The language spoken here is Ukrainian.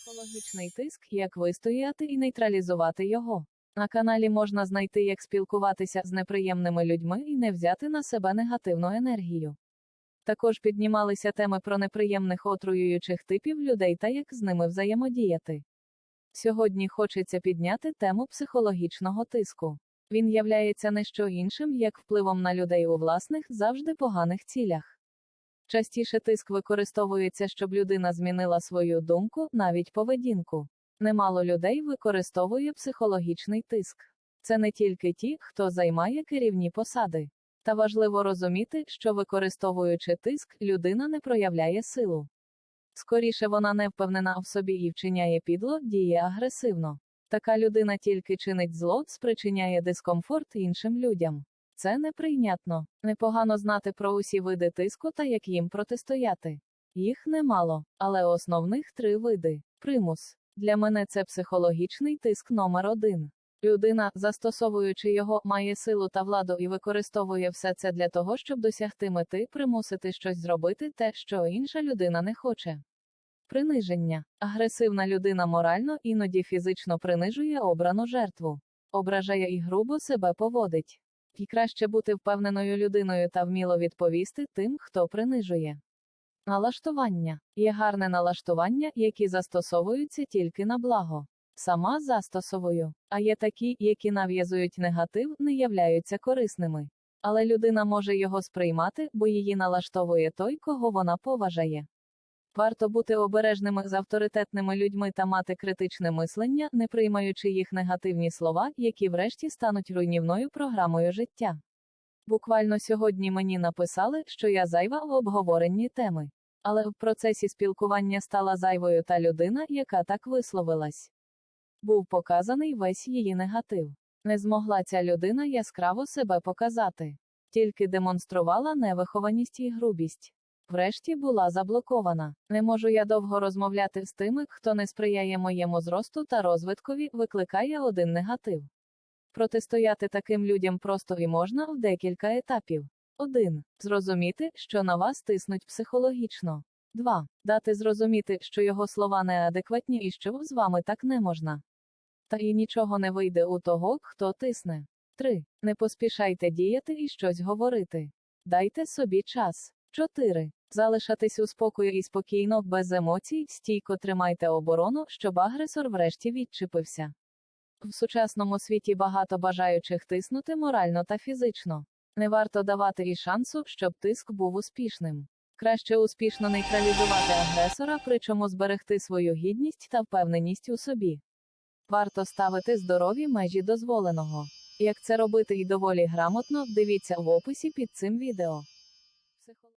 Психологічний тиск, як вистояти і нейтралізувати його. На каналі можна знайти, як спілкуватися з неприємними людьми і не взяти на себе негативну енергію. Також піднімалися теми про неприємних отруюючих типів людей та як з ними взаємодіяти. Сьогодні хочеться підняти тему психологічного тиску. Він являється не що іншим, як впливом на людей у власних, завжди поганих цілях. Частіше тиск використовується, щоб людина змінила свою думку, навіть поведінку. Немало людей використовує психологічний тиск. Це не тільки ті, хто займає керівні посади. Та важливо розуміти, що використовуючи тиск, людина не проявляє силу. Скоріше вона не впевнена в собі і вчиняє підло, діє агресивно. Така людина тільки чинить зло, спричиняє дискомфорт іншим людям. Це неприйнятно. Непогано знати про усі види тиску та як їм протистояти. Їх немало, але основних три види. Примус. Для мене це психологічний тиск номер один. Людина, застосовуючи його, має силу та владу і використовує все це для того, щоб досягти мети, примусити щось зробити те, що інша людина не хоче. Приниження. Агресивна людина морально, іноді фізично принижує обрану жертву, ображає і грубо себе поводить. І краще бути впевненою людиною та вміло відповісти тим, хто принижує. Налаштування є гарне налаштування, які застосовуються тільки на благо. Сама застосовую, а є такі, які нав'язують негатив, не являються корисними. Але людина може його сприймати, бо її налаштовує той, кого вона поважає. Варто бути обережними з авторитетними людьми та мати критичне мислення, не приймаючи їх негативні слова, які врешті стануть руйнівною програмою життя. Буквально сьогодні мені написали, що я зайва в обговоренні теми. Але в процесі спілкування стала зайвою та людина, яка так висловилась. Був показаний весь її негатив. Не змогла ця людина яскраво себе показати, тільки демонструвала невихованість і грубість. Врешті була заблокована. Не можу я довго розмовляти з тими, хто не сприяє моєму зросту та розвиткові, викликає один негатив. Протистояти таким людям просто і можна в декілька етапів. 1. Зрозуміти, що на вас тиснуть психологічно. 2. Дати зрозуміти, що його слова неадекватні і що з вами так не можна. Та і нічого не вийде у того, хто тисне. 3. Не поспішайте діяти і щось говорити. Дайте собі час. 4. Залишатись у спокою і спокійно, без емоцій, стійко тримайте оборону, щоб агресор врешті відчепився. В сучасному світі багато бажаючих тиснути морально та фізично. Не варто давати і шансу, щоб тиск був успішним. Краще успішно нейтралізувати агресора, причому зберегти свою гідність та впевненість у собі. Варто ставити здорові межі дозволеного. Як це робити і доволі грамотно, дивіться в описі під цим відео.